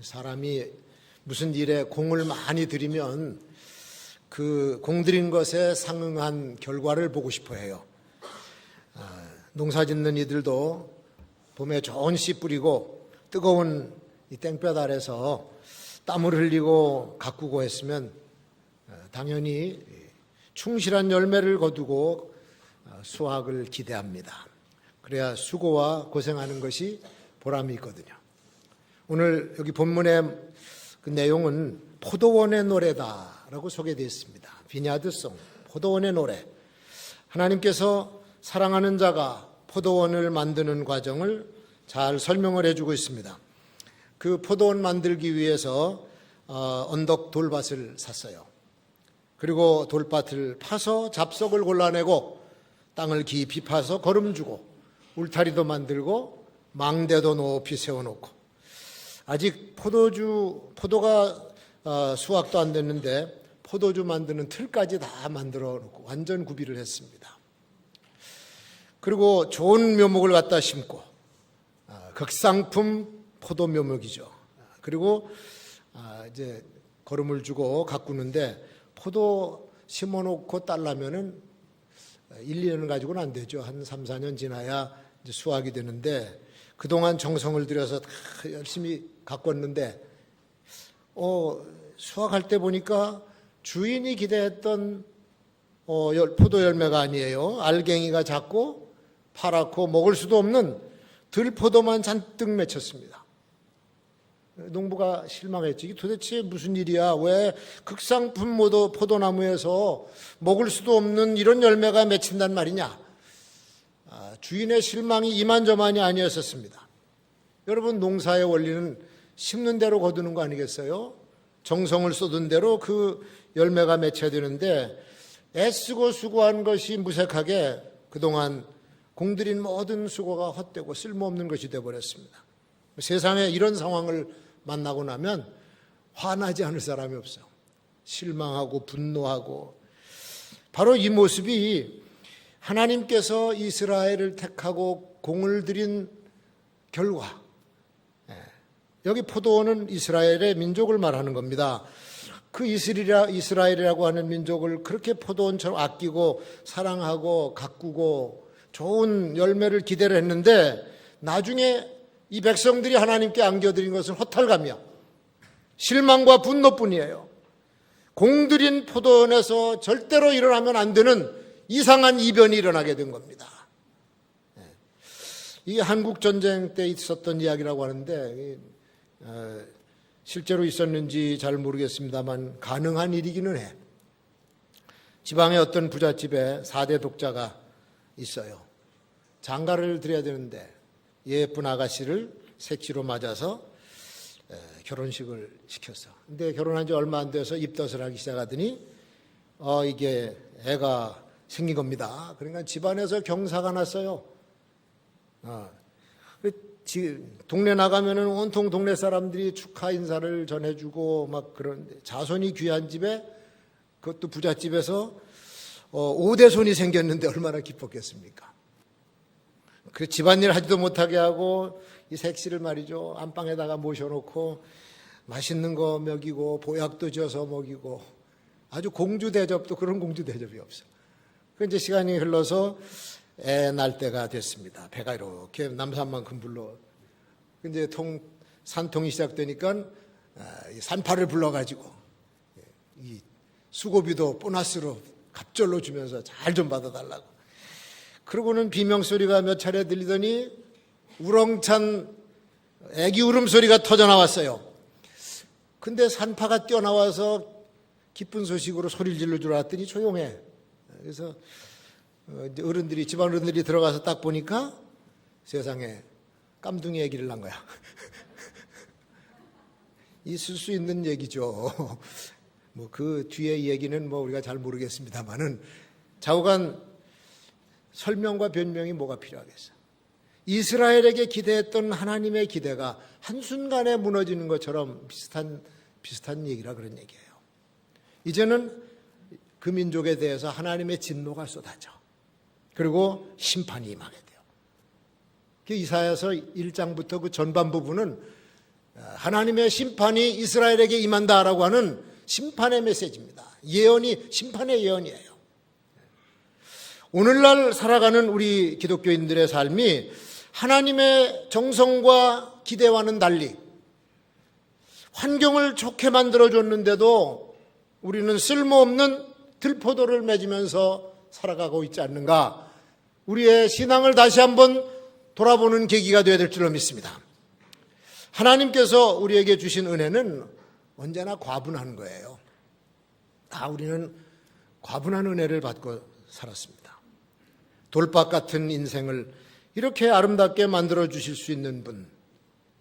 사람이 무슨 일에 공을 많이 들이면 그 공들인 것에 상응한 결과를 보고 싶어 해요. 아, 농사 짓는 이들도 봄에 좋은 씨 뿌리고 뜨거운 이 땡볕 아래서 땀을 흘리고 가꾸고 했으면 어, 당연히 충실한 열매를 거두고 어, 수확을 기대합니다. 그래야 수고와 고생하는 것이 보람이 있거든요. 오늘 여기 본문의 그 내용은 포도원의 노래다라고 소개되어 있습니다. 비냐드송, 포도원의 노래. 하나님께서 사랑하는 자가 포도원을 만드는 과정을 잘 설명을 해주고 있습니다. 그 포도원 만들기 위해서 어, 언덕 돌밭을 샀어요. 그리고 돌밭을 파서 잡석을 골라내고 땅을 깊이 파서 거름주고 울타리도 만들고 망대도 높이 세워놓고 아직 포도주 포도가 어, 수확도 안 됐는데 포도주 만드는 틀까지 다 만들어 놓고 완전 구비를 했습니다. 그리고 좋은 묘목을 갖다 심고 아, 극상품 포도 묘목이죠. 그리고 아, 이제 걸음을 주고 가꾸는데 포도 심어놓고 딸라면은 1, 2년을 가지고는 안 되죠. 한 3, 4년 지나야 수확이 되는데 그동안 정성을 들여서 다 열심히 가꿨는데 어, 수확할 때 보니까 주인이 기대했던 어, 열- 포도 열매가 아니에요. 알갱이가 작고 파랗고 먹을 수도 없는 들포도만 잔뜩 맺혔습니다. 농부가 실망했지. 도대체 무슨 일이야? 왜 극상품 모도 포도나무에서 먹을 수도 없는 이런 열매가 맺힌단 말이냐? 아, 주인의 실망이 이만저만이 아니었었습니다. 여러분 농사의 원리는 심는 대로 거두는 거 아니겠어요? 정성을 쏟은 대로 그 열매가 맺혀야 되는데 애쓰고 수고한 것이 무색하게 그동안 공들인 모든 수고가 헛되고 쓸모없는 것이 되어버렸습니다. 세상에 이런 상황을 만나고 나면 화나지 않을 사람이 없어. 실망하고 분노하고 바로 이 모습이 하나님께서 이스라엘을 택하고 공을 들인 결과 예. 여기 포도원은 이스라엘의 민족을 말하는 겁니다. 그 이스라엘, 이스라엘이라고 하는 민족을 그렇게 포도원처럼 아끼고 사랑하고 가꾸고 좋은 열매를 기대를 했는데 나중에 이 백성들이 하나님께 안겨드린 것은 허탈감이야. 실망과 분노뿐이에요. 공들인 포도원에서 절대로 일어나면 안 되는 이상한 이변이 일어나게 된 겁니다. 예. 이게 한국 전쟁 때 있었던 이야기라고 하는데 어, 실제로 있었는지 잘 모르겠습니다만 가능한 일이기는 해. 지방의 어떤 부잣집에 4대 독자가 있어요. 장가를 드려야 되는데 예쁜 아가씨를 색시로 맞아서 에, 결혼식을 시켰어. 근데 결혼한 지 얼마 안 돼서 입덧을 하기 시작하더니 어 이게 애가 생긴 겁니다. 그러니까 집안에서 경사가 났어요. 어. 그 지- 동네 나가면은 온통 동네 사람들이 축하 인사를 전해주고 막 그런데 자손이 귀한 집에 그것도 부잣집에서 어, 오대손이 생겼는데 얼마나 기뻤겠습니까? 그 집안일 하지도 못하게 하고 이 색시를 말이죠 안방에다가 모셔놓고 맛있는 거 먹이고 보약도 지어서 먹이고 아주 공주 대접도 그런 공주 대접이 없어. 그 이제 시간이 흘러서 애 날 때가 됐습니다. 배가 이렇게 남산만큼 불러. 근데 통 산통이 시작되니까 아, 이 산파를 불러가지고 이 수고비도 보너스로 갑절로 주면서 잘 좀 받아달라고. 그러고는 비명소리가 몇 차례 들리더니 우렁찬 애기 울음소리가 터져 나왔어요. 근데 산파가 뛰어나와서 기쁜 소식으로 소리를 질러 줄 알았더니 조용해. 그래서 어, 어른들이, 집안 어른들이 들어가서 딱 보니까 세상에 깜둥이 애기를 낳은 거야. 있을 수 있는 얘기죠. 뭐 그 뒤에 얘기는 뭐 우리가 잘 모르겠습니다만은 좌우간 설명과 변명이 뭐가 필요하겠어. 이스라엘에게 기대했던 하나님의 기대가 한순간에 무너지는 것처럼 비슷한, 비슷한 얘기라 그런 얘기예요. 이제는 그 민족에 대해서 하나님의 진노가 쏟아져. 그리고 심판이 임하게 돼요. 그 이사야서 1장부터 그 전반 부분은 하나님의 심판이 이스라엘에게 임한다라고 하는 심판의 메시지입니다. 예언이 심판의 예언이에요. 오늘날 살아가는 우리 기독교인들의 삶이 하나님의 정성과 기대와는 달리 환경을 좋게 만들어 줬는데도 우리는 쓸모없는 들포도를 맺으면서 살아가고 있지 않는가? 우리의 신앙을 다시 한번 돌아보는 계기가 되어야 될 줄로 믿습니다. 하나님께서 우리에게 주신 은혜는 언제나 과분한 거예요. 아, 우리는 과분한 은혜를 받고 살았습니다. 돌박 같은 인생을 이렇게 아름답게 만들어 주실 수 있는 분.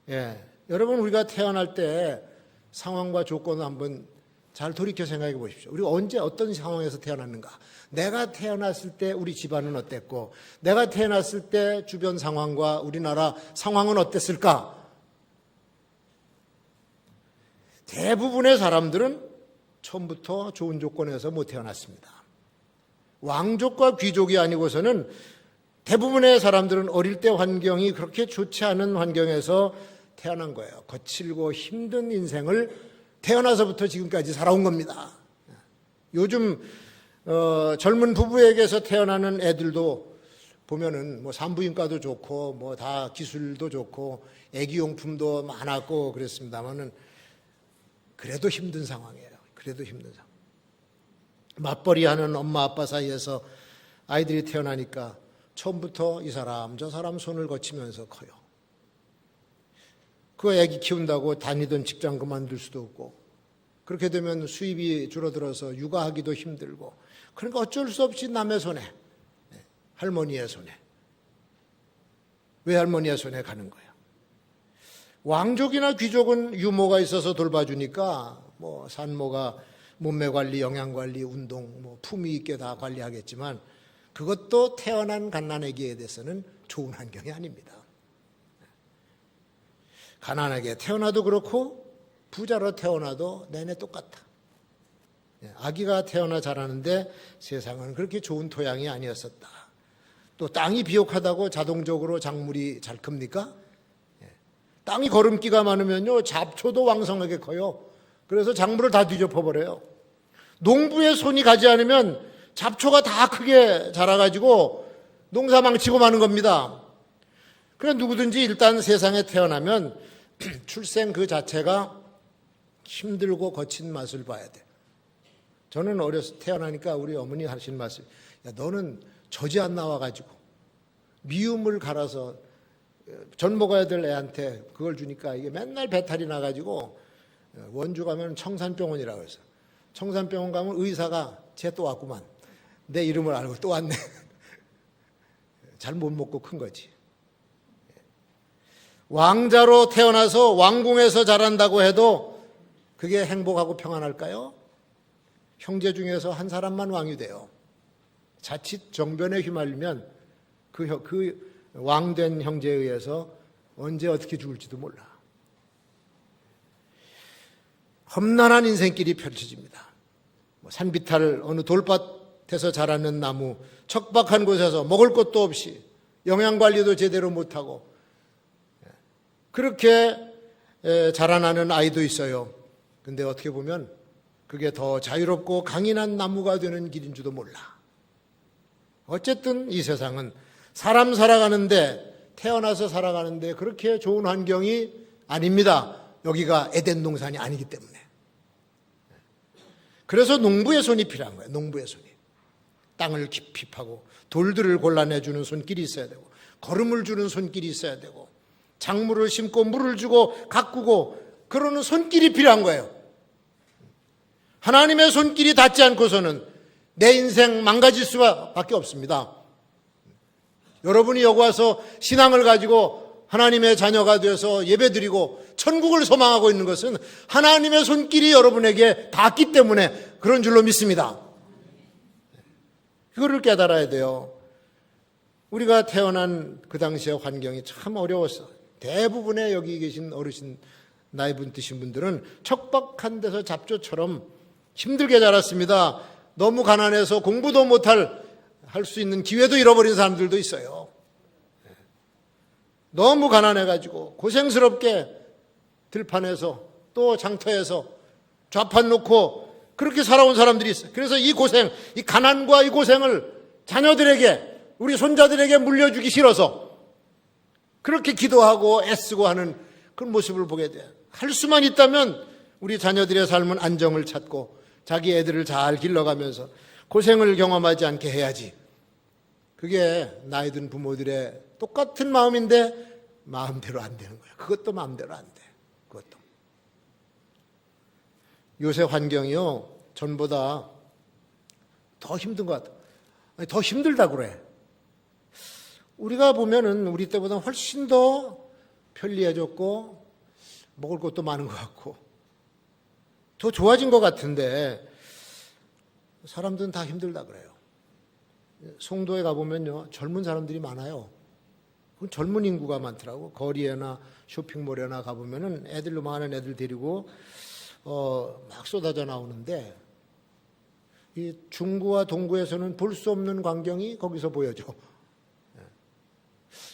예. 여러분, 우리가 태어날 때 상황과 조건을 한번 잘 돌이켜 생각해 보십시오. 우리가 언제 어떤 상황에서 태어났는가? 내가 태어났을 때 우리 집안은 어땠고, 내가 태어났을 때 주변 상황과 우리나라 상황은 어땠을까? 대부분의 사람들은 처음부터 좋은 조건에서 못 태어났습니다. 왕족과 귀족이 아니고서는 대부분의 사람들은 어릴 때 환경이 그렇게 좋지 않은 환경에서 태어난 거예요. 거칠고 힘든 인생을 태어나서부터 지금까지 살아온 겁니다. 요즘 어, 젊은 부부에게서 태어나는 애들도 보면은 뭐 산부인과도 좋고 뭐 다 기술도 좋고 애기용품도 많았고 그랬습니다만은 그래도 힘든 상황이에요. 그래도 힘든 상황. 맞벌이 하는 엄마 아빠 사이에서 아이들이 태어나니까 처음부터 이 사람 저 사람 손을 거치면서 커요. 그 애기 키운다고 다니던 직장 그만둘 수도 없고 그렇게 되면 수입이 줄어들어서 육아하기도 힘들고 그러니까 어쩔 수 없이 남의 손에 네, 할머니의 손에 외할머니의 손에 가는 거예요. 왕족이나 귀족은 유모가 있어서 돌봐주니까 뭐 산모가 몸매 관리, 영양 관리, 운동, 뭐 품위 있게 다 관리하겠지만 그것도 태어난 갓난아기에 대해서는 좋은 환경이 아닙니다. 가난하게 태어나도 그렇고 부자로 태어나도 내내 똑같다. 예, 아기가 태어나 자라는데 세상은 그렇게 좋은 토양이 아니었었다. 또 땅이 비옥하다고 자동적으로 작물이 잘 큽니까? 예, 땅이 거름기가 많으면요 잡초도 왕성하게 커요. 그래서 작물을 다 뒤집어 버려요. 농부의 손이 가지 않으면 잡초가 다 크게 자라가지고 농사 망치고 마는 겁니다. 그래 누구든지 일단 세상에 태어나면 출생 그 자체가 힘들고 거친 맛을 봐야 돼. 저는 어려서 태어나니까 우리 어머니 하신 말씀, 야 너는 저지 안 나와가지고 미움을 갈아서 전 먹어야 될 애한테 그걸 주니까 이게 맨날 배탈이 나가지고 원주 가면 청산병원이라고 해서 청산병원 가면 의사가 쟤 또 왔구만. 내 이름을 알고 또 왔네. 잘 못 먹고 큰 거지. 왕자로 태어나서 왕궁에서 자란다고 해도 그게 행복하고 평안할까요? 형제 중에서 한 사람만 왕이 돼요. 자칫 정변에 휘말리면 그, 형- 그 왕된 형제에 의해서 언제 어떻게 죽을지도 몰라. 험난한 인생길이 펼쳐집니다. 뭐 산비탈 어느 돌밭에서 자라는 나무, 척박한 곳에서 먹을 것도 없이 영양 관리도 제대로 못하고 그렇게 에, 자라나는 아이도 있어요. 근데 어떻게 보면 그게 더 자유롭고 강인한 나무가 되는 길인 줄도 몰라. 어쨌든 이 세상은 사람 살아가는데 태어나서 살아가는데 그렇게 좋은 환경이 아닙니다. 여기가 에덴 동산이 아니기 때문에. 그래서 농부의 손이 필요한 거예요. 농부의 손이. 땅을 깊이 파고 돌들을 골라내주는 손길이 있어야 되고 걸음을 주는 손길이 있어야 되고 작물을 심고 물을 주고 가꾸고 그러는 손길이 필요한 거예요. 하나님의 손길이 닿지 않고서는 내 인생 망가질 수밖에 없습니다. 여러분이 여기 와서 신앙을 가지고 하나님의 자녀가 되어서 예배드리고 천국을 소망하고 있는 것은 하나님의 손길이 여러분에게 닿기 때문에 그런 줄로 믿습니다. 그거를 깨달아야 돼요. 우리가 태어난 그 당시의 환경이 참 어려웠어. 대부분의 여기 계신 어르신 나이 분 드신 분들은 척박한 데서 잡초처럼 힘들게 자랐습니다. 너무 가난해서 공부도 못할 할 수 있는 기회도 잃어버린 사람들도 있어요. 너무 가난해가지고 고생스럽게 들판에서 또 장터에서 좌판 놓고 그렇게 살아온 사람들이 있어요. 그래서 이 고생, 이 가난과 이 고생을 자녀들에게, 우리 손자들에게 물려주기 싫어서 그렇게 기도하고 애쓰고 하는 그런 모습을 보게 돼요. 할 수만 있다면 우리 자녀들의 삶은 안정을 찾고 자기 애들을 잘 길러가면서 고생을 경험하지 않게 해야지. 그게 나이 든 부모들의 똑같은 마음인데 마음대로 안 되는 거야. 그것도 마음대로 안 돼. 그것도. 요새 환경이요. 전보다 더 힘든 것 같아. 더 힘들다 그래. 우리가 보면은 우리 때보다 훨씬 더 편리해졌고 먹을 것도 많은 것 같고 더 좋아진 것 같은데 사람들은 다 힘들다 그래요. 송도에 가보면요 젊은 사람들이 많아요. 그건 젊은 인구가 많더라고. 거리에나 쇼핑몰에나 가보면은 애들로 많은 애들 데리고 어, 막 쏟아져 나오는데 이 중구와 동구에서는 볼 수 없는 광경이 거기서 보여져.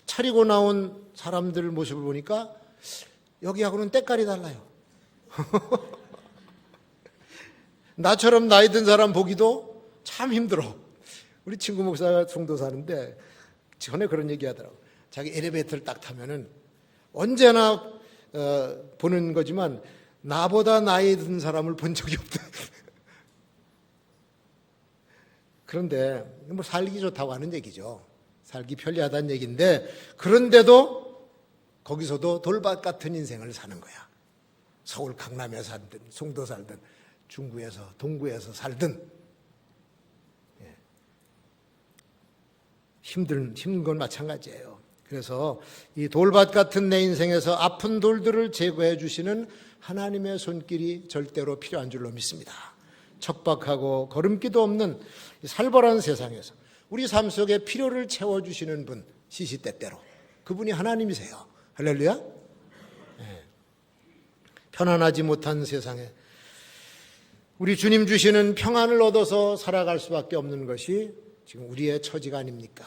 차리고 나온 사람들 모습을 보니까 여기하고는 때깔이 달라요. 나처럼 나이 든 사람 보기도 참 힘들어. 우리 친구 목사가 송도 사는데 전에 그런 얘기 하더라고. 자기 엘리베이터를 딱 타면은 언제나 어, 보는 거지만 나보다 나이 든 사람을 본 적이 없다. 그런데 뭐 살기 좋다고 하는 얘기죠. 살기 편리하다는 얘기인데 그런데도 거기서도 돌밭 같은 인생을 사는 거야. 서울 강남에 살든 송도 살든 중구에서 동구에서 살든 예. 힘든 힘든 건 마찬가지예요. 그래서 이 돌밭 같은 내 인생에서 아픈 돌들을 제거해 주시는 하나님의 손길이 절대로 필요한 줄로 믿습니다. 척박하고 걸음기도 없는 이 살벌한 세상에서 우리 삶 속에 필요를 채워주시는 분, 시시때때로. 그분이 하나님이세요. 할렐루야? 네. 편안하지 못한 세상에 우리 주님 주시는 평안을 얻어서 살아갈 수밖에 없는 것이 지금 우리의 처지가 아닙니까?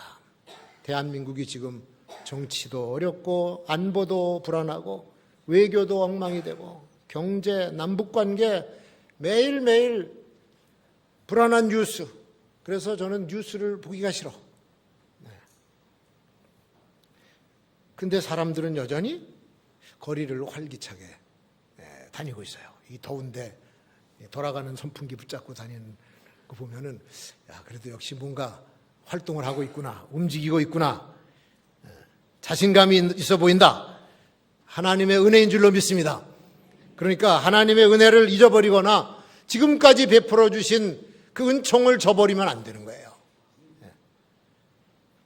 대한민국이 지금 정치도 어렵고 안보도 불안하고 외교도 엉망이 되고 경제, 남북 관계 매일매일 불안한 뉴스. 그래서 저는 뉴스를 보기가 싫어. 네. 근데 사람들은 여전히 거리를 활기차게 예, 다니고 있어요. 이 더운데 돌아가는 선풍기 붙잡고 다니는 거 보면은 야 그래도 역시 뭔가 활동을 하고 있구나, 움직이고 있구나, 예, 자신감이 있어 보인다. 하나님의 은혜인 줄로 믿습니다. 그러니까 하나님의 은혜를 잊어버리거나 지금까지 베풀어 주신 그 은총을 저버리면 안 되는 거예요. 예.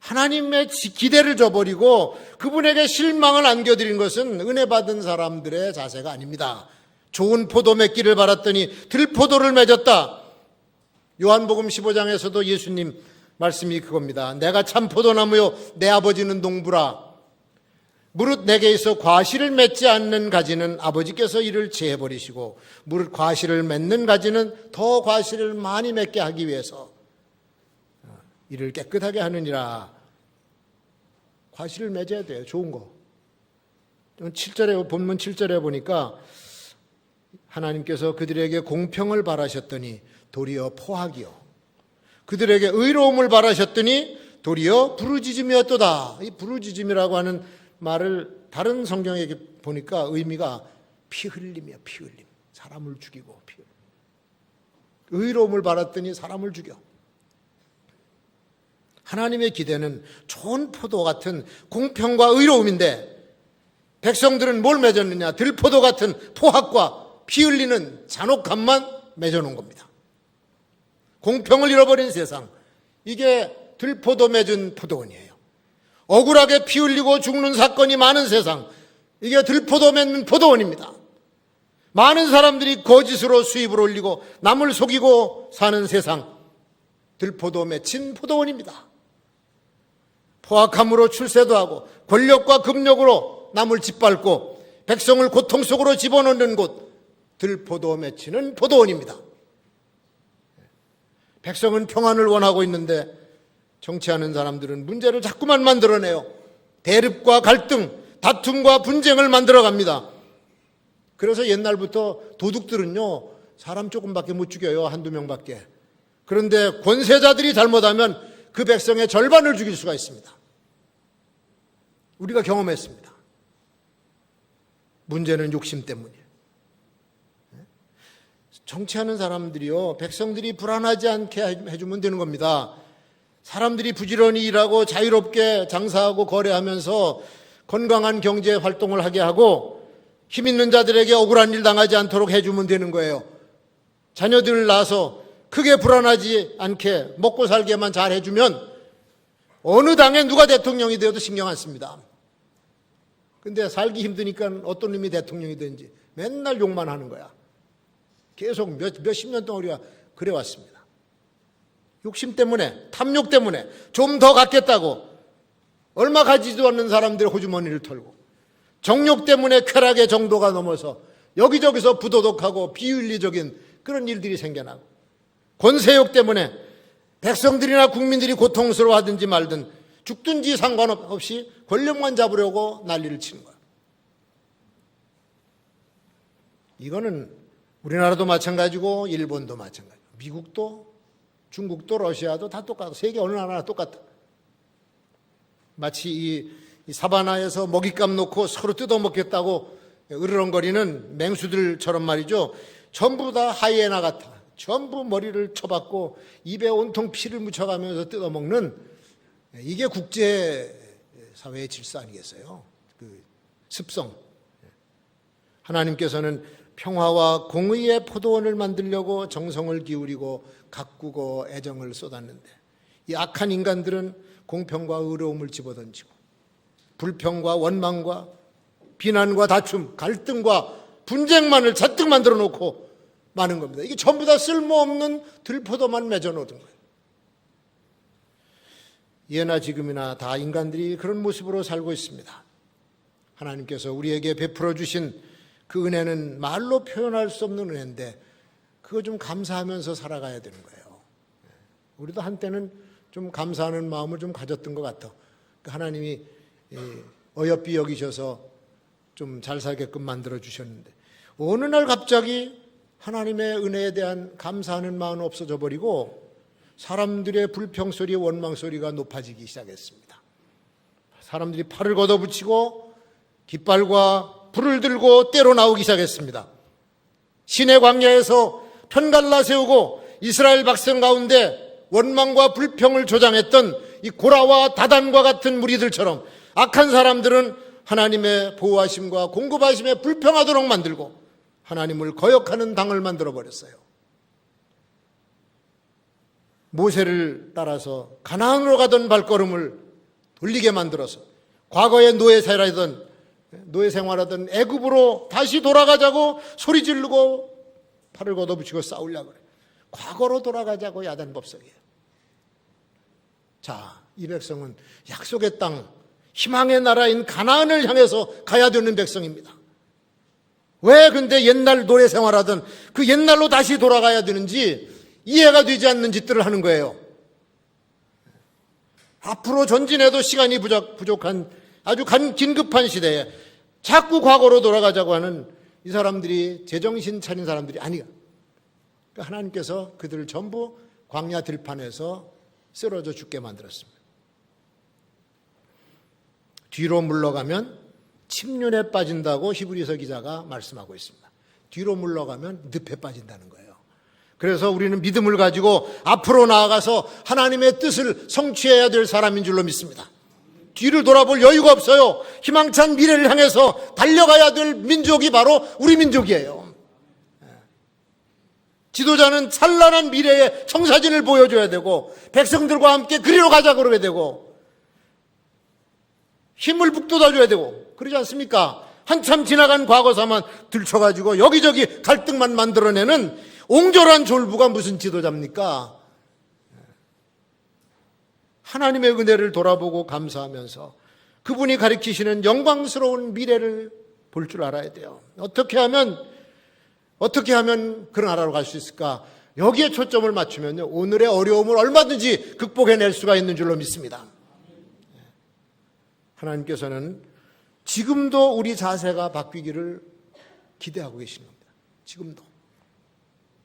하나님의 기대를 저버리고 그분에게 실망을 안겨드린 것은 은혜 받은 사람들의 자세가 아닙니다. 좋은 포도 맺기를 바랐더니 들포도를 맺었다. 요한복음 15장에서도 예수님 말씀이 그겁니다. 내가 참 포도나무요 내 아버지는 농부라. 무릇 내게 있어 과실을 맺지 않는 가지는 아버지께서 이를 제해버리시고 무릇 과실을 맺는 가지는 더 과실을 많이 맺게 하기 위해서 이를 깨끗하게 하느니라. 과실을 맺어야 돼요. 좋은 거. 7절에 본문 7절에 보니까 하나님께서 그들에게 공평을 바라셨더니 도리어 포악이요. 그들에게 의로움을 바라셨더니 도리어 부르짖음이었도다. 이 부르짖음이라고 하는 말을 다른 성경에 보니까 의미가 피 흘림이야, 피 흘림. 사람을 죽이고 피 흘림. 의로움을 바랐더니 사람을 죽여. 하나님의 기대는 좋은 포도 같은 공평과 의로움인데 백성들은 뭘 맺었느냐? 들포도 같은 포악과 피 흘리는 잔혹함만 맺어놓은 겁니다. 공평을 잃어버린 세상. 이게 들포도 맺은 포도원이에요. 억울하게 피 흘리고 죽는 사건이 많은 세상. 이게 들포도 맺는 포도원입니다. 많은 사람들이 거짓으로 수입을 올리고 남을 속이고 사는 세상. 들포도 맺힌 포도원입니다. 포악함으로 출세도 하고 권력과 금력으로 남을 짓밟고 백성을 고통 속으로 집어넣는 곳. 들포도 맺히는 포도원입니다. 백성은 평안을 원하고 있는데 정치하는 사람들은 문제를 자꾸만 만들어내요. 대립과 갈등, 다툼과 분쟁을 만들어 갑니다. 그래서 옛날부터 도둑들은요, 사람 조금밖에 못 죽여요. 한두 명밖에. 그런데 권세자들이 잘못하면 그 백성의 절반을 죽일 수가 있습니다. 우리가 경험했습니다. 문제는 욕심 때문이에요. 정치하는 사람들이요, 백성들이 불안하지 않게 해주면 되는 겁니다. 사람들이 부지런히 일하고 자유롭게 장사하고 거래하면서 건강한 경제 활동을 하게 하고 힘 있는 자들에게 억울한 일 당하지 않도록 해주면 되는 거예요. 자녀들을 낳아서 크게 불안하지 않게 먹고 살게만 잘 해주면 어느 당에 누가 대통령이 되어도 신경 안 씁니다. 근데 살기 힘드니까 어떤 놈이 대통령이 되는지 맨날 욕만 하는 거야. 계속 몇, 몇십 년 동안 우리가 그래 왔습니다. 욕심 때문에, 탐욕 때문에 좀 더 갖겠다고 얼마 가지도 않는 사람들의 호주머니를 털고 정욕 때문에 쾌락의 정도가 넘어서 여기저기서 부도덕하고 비윤리적인 그런 일들이 생겨나고 권세욕 때문에 백성들이나 국민들이 고통스러워하든지 말든 죽든지 상관없이 권력만 잡으려고 난리를 치는 거야. 이거는 우리나라도 마찬가지고 일본도 마찬가지고 미국도 중국도 러시아도 다 똑같아. 세계 어느 나라나 똑같아. 마치 이, 이 사바나에서 먹잇감 놓고 서로 뜯어먹겠다고 으르렁거리는 맹수들처럼 말이죠. 전부 다 하이에나 같아. 전부 머리를 쳐박고 입에 온통 피를 묻혀가면서 뜯어먹는 이게 국제 사회의 질서 아니겠어요? 그 습성. 하나님께서는 평화와 공의의 포도원을 만들려고 정성을 기울이고 가꾸고 애정을 쏟았는데 이 악한 인간들은 공평과 의로움을 집어던지고 불평과 원망과 비난과 다툼, 갈등과 분쟁만을 잔뜩 만들어 놓고 많은 겁니다. 이게 전부 다 쓸모없는 들포도만 맺어 놓은 거예요. 예나 지금이나 다 인간들이 그런 모습으로 살고 있습니다. 하나님께서 우리에게 베풀어 주신 그 은혜는 말로 표현할 수 없는 은혜인데 그거 좀 감사하면서 살아가야 되는 거예요. 우리도 한때는 좀 감사하는 마음을 좀 가졌던 것 같아. 하나님이 어여삐 여기셔서 좀 잘 살게끔 만들어 주셨는데 어느 날 갑자기 하나님의 은혜에 대한 감사하는 마음은 없어져 버리고 사람들의 불평 소리, 원망 소리가 높아지기 시작했습니다. 사람들이 팔을 걷어붙이고 깃발과 불을 들고 때로 나오기 시작했습니다. 신의 광야에서 편갈라 세우고 이스라엘 백성 가운데 원망과 불평을 조장했던 이 고라와 다단과 같은 무리들처럼 악한 사람들은 하나님의 보호하심과 공급하심에 불평하도록 만들고 하나님을 거역하는 당을 만들어 버렸어요. 모세를 따라서 가나안으로 가던 발걸음을 돌리게 만들어서 과거의 노예 생활하던 노예 생활하던 애굽으로 다시 돌아가자고 소리 지르고 팔을 걷어붙이고 싸우려고 그래. 과거로 돌아가자고 야단 법석이에요. 자, 이 백성은 약속의 땅, 희망의 나라인 가나안을 향해서 가야 되는 백성입니다. 왜 근데 옛날 노예 생활하던 그 옛날로 다시 돌아가야 되는지 이해가 되지 않는 짓들을 하는 거예요. 앞으로 전진해도 시간이 부족, 부족한 아주 간, 긴급한 시대에 자꾸 과거로 돌아가자고 하는 이 사람들이 제정신 차린 사람들이 아니야. 그러니까 하나님께서 그들을 전부 광야 들판에서 쓰러져 죽게 만들었습니다. 뒤로 물러가면 침륜에 빠진다고 히브리서 기자가 말씀하고 있습니다. 뒤로 물러가면 늪에 빠진다는 거예요. 그래서 우리는 믿음을 가지고 앞으로 나아가서 하나님의 뜻을 성취해야 될 사람인 줄로 믿습니다. 뒤를 돌아볼 여유가 없어요. 희망찬 미래를 향해서 달려가야 될 민족이 바로 우리 민족이에요. 지도자는 찬란한 미래의 청사진을 보여줘야 되고 백성들과 함께 그리로 가자 그러게 되고 힘을 북돋아줘야 되고 그러지 않습니까? 한참 지나간 과거사만 들춰가지고 여기저기 갈등만 만들어내는 옹졸한 졸부가 무슨 지도자입니까? 하나님의 은혜를 돌아보고 감사하면서 그분이 가리키시는 영광스러운 미래를 볼 줄 알아야 돼요. 어떻게 하면, 어떻게 하면 그 나라로 갈 수 있을까? 여기에 초점을 맞추면요. 오늘의 어려움을 얼마든지 극복해낼 수가 있는 줄로 믿습니다. 하나님께서는 지금도 우리 자세가 바뀌기를 기대하고 계시는 겁니다. 지금도.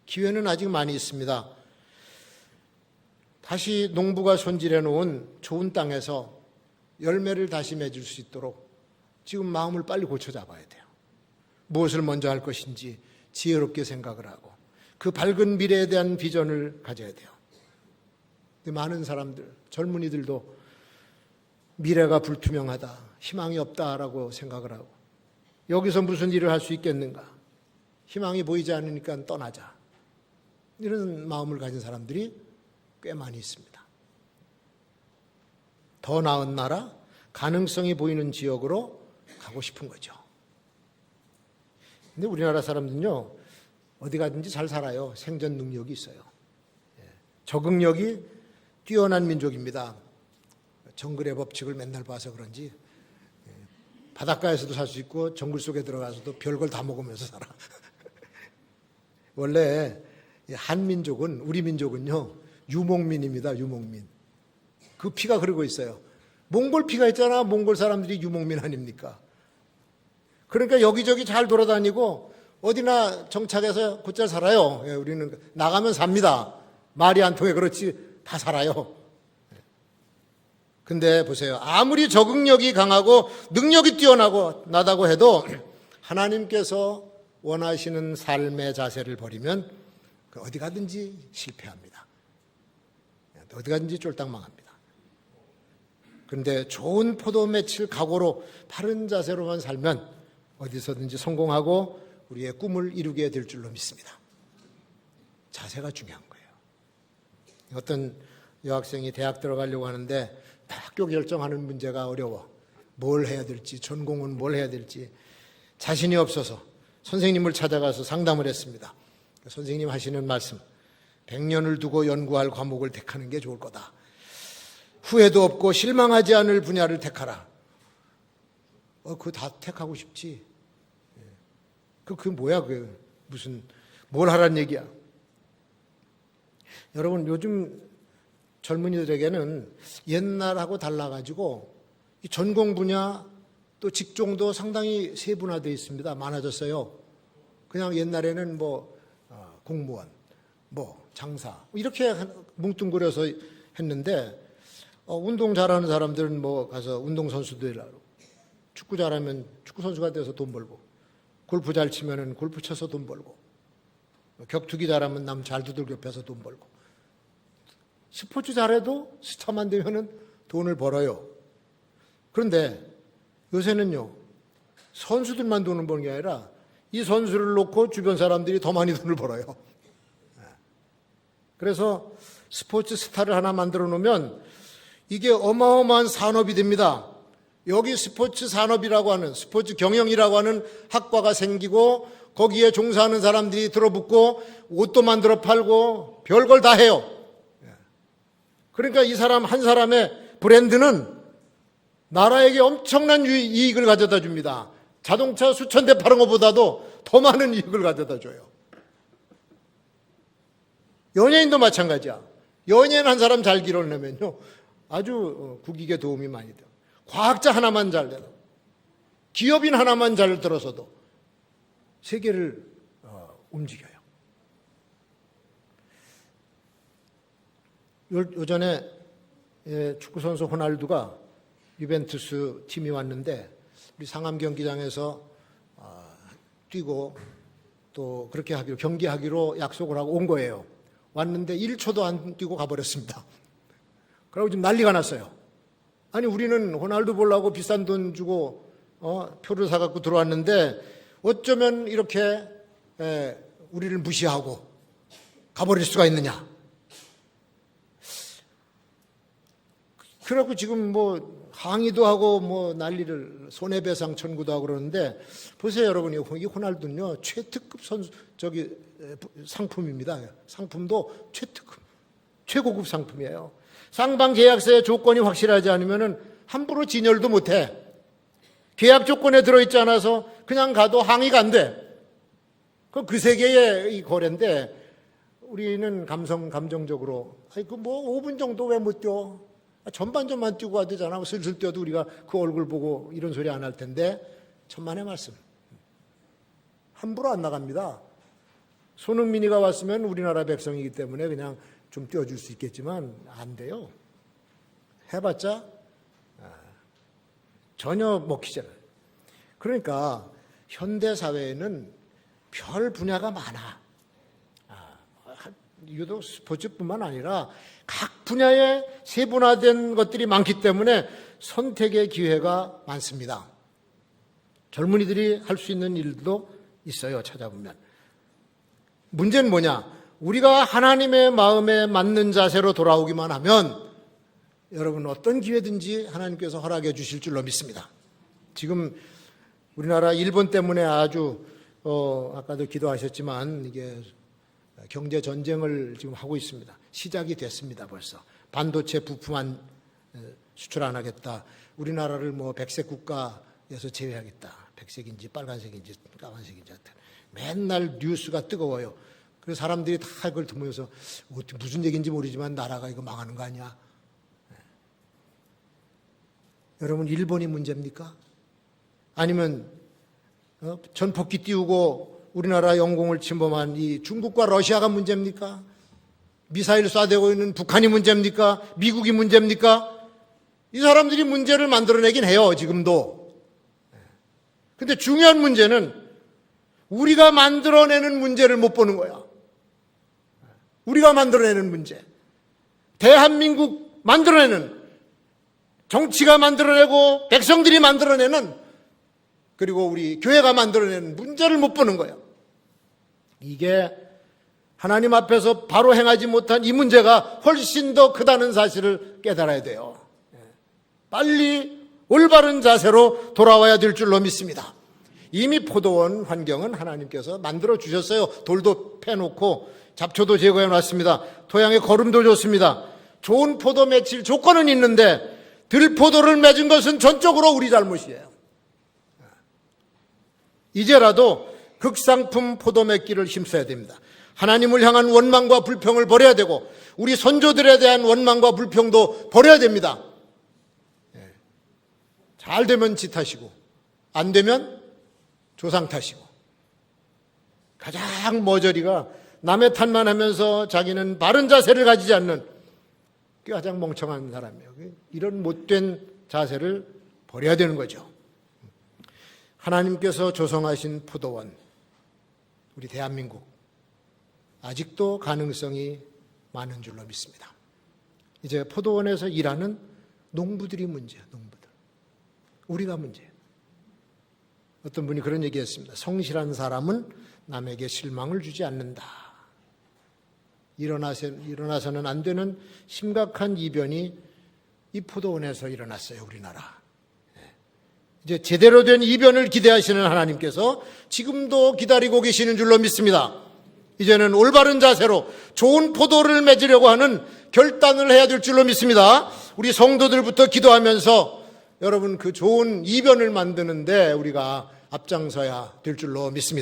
기회는 아직 많이 있습니다. 다시 농부가 손질해 놓은 좋은 땅에서 열매를 다시 맺을 수 있도록 지금 마음을 빨리 고쳐 잡아야 돼요. 무엇을 먼저 할 것인지 지혜롭게 생각을 하고 그 밝은 미래에 대한 비전을 가져야 돼요. 많은 사람들, 젊은이들도 미래가 불투명하다, 희망이 없다라고 생각을 하고 여기서 무슨 일을 할 수 있겠는가? 희망이 보이지 않으니까 떠나자. 이런 마음을 가진 사람들이 꽤 많이 있습니다. 더 나은 나라, 가능성이 보이는 지역으로 가고 싶은 거죠. 근데 우리나라 사람들은요, 어디 가든지 잘 살아요. 생존 능력이 있어요. 예. 적응력이 뛰어난 민족입니다. 정글의 법칙을 맨날 봐서 그런지 예. 바닷가에서도 살 수 있고 정글 속에 들어가서도 별걸 다 먹으면서 살아. 원래 이 한민족은 우리 민족은요 유목민입니다. 유목민. 그 피가 흐르고 있어요. 몽골 피가 있잖아. 몽골 사람들이 유목민 아닙니까? 그러니까 여기저기 잘 돌아다니고 어디나 정착해서 곧잘 살아요. 예, 우리는 나가면 삽니다. 말이 안 통해 그렇지 다 살아요. 근데 보세요. 아무리 적응력이 강하고 능력이 뛰어나고 나다고 해도 하나님께서 원하시는 삶의 자세를 버리면 그 어디 가든지 실패합니다. 어디 가든지 쫄딱 망합니다. 그런데 좋은 포도 맺힐 각오로 바른 자세로만 살면 어디서든지 성공하고 우리의 꿈을 이루게 될 줄로 믿습니다. 자세가 중요한 거예요. 어떤 여학생이 대학 들어가려고 하는데 학교 결정하는 문제가 어려워. 뭘 해야 될지, 전공은 뭘 해야 될지 자신이 없어서 선생님을 찾아가서 상담을 했습니다. 선생님 하시는 말씀, 100년을 두고 연구할 과목을 택하는 게 좋을 거다. 후회도 없고 실망하지 않을 분야를 택하라. 어, 그거 다 택하고 싶지. 그, 그 뭐야, 그, 무슨, 뭘 하란 얘기야. 여러분, 요즘 젊은이들에게는 옛날하고 달라가지고 이 전공 분야 또 직종도 상당히 세분화되어 있습니다. 많아졌어요. 그냥 옛날에는 뭐, 어, 공무원, 뭐, 장사, 이렇게 뭉뚱그려서 했는데, 어, 운동 잘하는 사람들은 뭐 가서 운동 선수들이라고. 축구 잘하면 축구 선수가 돼서 돈 벌고, 골프 잘 치면은 골프 쳐서 돈 벌고, 격투기 잘하면 남 잘 두들겨 패서 돈 벌고, 스포츠 잘해도 스타만 되면은 돈을 벌어요. 그런데 요새는요, 선수들만 돈을 버는 게 아니라 이 선수를 놓고 주변 사람들이 더 많이 돈을 벌어요. 그래서 스포츠 스타를 하나 만들어 놓으면 이게 어마어마한 산업이 됩니다. 여기 스포츠 산업이라고 하는 스포츠 경영이라고 하는 학과가 생기고 거기에 종사하는 사람들이 들어붙고 옷도 만들어 팔고 별걸 다 해요. 그러니까 이 사람 한 사람의 브랜드는 나라에게 엄청난 이익을 가져다 줍니다. 자동차 수천 대 파는 것보다도 더 많은 이익을 가져다 줘요. 연예인도 마찬가지야. 연예인 한 사람 잘 길러내면요. 아주 국익에 도움이 많이 돼요. 과학자 하나만 잘 돼도, 기업인 하나만 잘 들어서도 세계를 어, 움직여요. 요전에 예, 축구선수 호날두가 유벤투스 팀이 왔는데 우리 상암 경기장에서 어, 뛰고 또 그렇게 하기로 경기하기로 약속을 하고 온 거예요. 왔는데 1초도 안 뛰고 가버렸습니다. 그리고 지금 난리가 났어요. 아니 우리는 호날두 보려고 비싼 돈 주고 어, 표를 사갖고 들어왔는데 어쩌면 이렇게 에, 우리를 무시하고 가버릴 수가 있느냐. 그래갖고 지금 뭐 항의도 하고 뭐 난리를 손해배상 청구도 하고 그러는데 보세요 여러분 이. 호날두는요 최특급 선수 저기 상품입니다. 상품도 최특급 최고급 상품이에요. 쌍방 계약서의 조건이 확실하지 않으면은 함부로 진열도 못해. 계약 조건에 들어있지 않아서 그냥 가도 항의가 안 돼. 그, 그 세계의 이 거래인데 우리는 감성 감정적으로. 아이 그뭐 5분 정도 왜 못 뛰어 전반전만 뛰고 와야 되잖아. 뭐 슬슬 뛰어도 우리가 그 얼굴 보고 이런 소리 안 할 텐데 천만의 말씀. 함부로 안 나갑니다. 손흥민이가 왔으면 우리나라 백성이기 때문에 그냥 좀 띄워줄 수 있겠지만 안 돼요. 해봤자 아, 전혀 먹히잖아요. 그러니까 현대 사회에는 별 분야가 많아. 아, 유독 스포츠뿐만 아니라 각 분야에 세분화된 것들이 많기 때문에 선택의 기회가 많습니다. 젊은이들이 할 수 있는 일도 있어요. 찾아보면. 문제는 뭐냐? 우리가 하나님의 마음에 맞는 자세로 돌아오기만 하면 여러분 어떤 기회든지 하나님께서 허락해 주실 줄로 믿습니다. 지금 우리나라 일본 때문에 아주 어, 아까도 기도하셨지만 이게 경제 전쟁을 지금 하고 있습니다. 시작이 됐습니다. 벌써 반도체 부품만 어, 수출 안 하겠다. 우리나라를 뭐 백색 국가에서 제외하겠다. 백색인지 빨간색인지 까만색인지 하여튼 맨날 뉴스가 뜨거워요. 그래서 사람들이 다 그걸 들으면서 무슨 얘기인지 모르지만 나라가 이거 망하는 거 아니야? 네. 여러분 일본이 문제입니까? 아니면 어? 전폭기 띄우고 우리나라 영공을 침범한 이 중국과 러시아가 문제입니까? 미사일 쏴대고 있는 북한이 문제입니까? 미국이 문제입니까? 이 사람들이 문제를 만들어내긴 해요, 지금도. 근데 중요한 문제는 우리가 만들어내는 문제를 못 보는 거야. 우리가 만들어내는 문제. 대한민국 만들어내는 정치가 만들어내고 백성들이 만들어내는 그리고 우리 교회가 만들어내는 문제를 못 보는 거예요. 이게 하나님 앞에서 바로 행하지 못한 이 문제가 훨씬 더 크다는 사실을 깨달아야 돼요. 예. 빨리 올바른 자세로 돌아와야 될 줄로 믿습니다. 이미 포도원 환경은 하나님께서 만들어 주셨어요. 돌도 패놓고 잡초도 제거해 놨습니다. 토양의 거름도 좋습니다. 좋은 포도 맺힐 조건은 있는데 들포도를 맺은 것은 전적으로 우리 잘못이에요. 이제라도 극상품 포도 맺기를 힘써야 됩니다. 하나님을 향한 원망과 불평을 버려야 되고 우리 선조들에 대한 원망과 불평도 버려야 됩니다. 예. 잘 되면 지 탓이고 안 되면 조상 탓이고 가장 머저리가 남의 탓만 하면서 자기는 바른 자세를 가지지 않는 가장 멍청한 사람이에요. 이런 못된 자세를 버려야 되는 거죠. 하나님께서 조성하신 포도원, 우리 대한민국, 아직도 가능성이 많은 줄로 믿습니다. 이제 포도원에서 일하는 농부들이 문제야, 농부들. 우리가 문제예요. 어떤 분이 그런 얘기 했습니다. 성실한 사람은 남에게 실망을 주지 않는다. 일어나서, 일어나서는 안 되는 심각한 이변이 이 포도원에서 일어났어요, 우리나라. 이제 제대로 된 이변을 기대하시는 하나님께서 지금도 기다리고 계시는 줄로 믿습니다. 이제는 올바른 자세로 좋은 포도를 맺으려고 하는 결단을 해야 될 줄로 믿습니다. 우리 성도들부터 기도하면서 여러분 그 좋은 이변을 만드는데 우리가 앞장서야 될 줄로 믿습니다.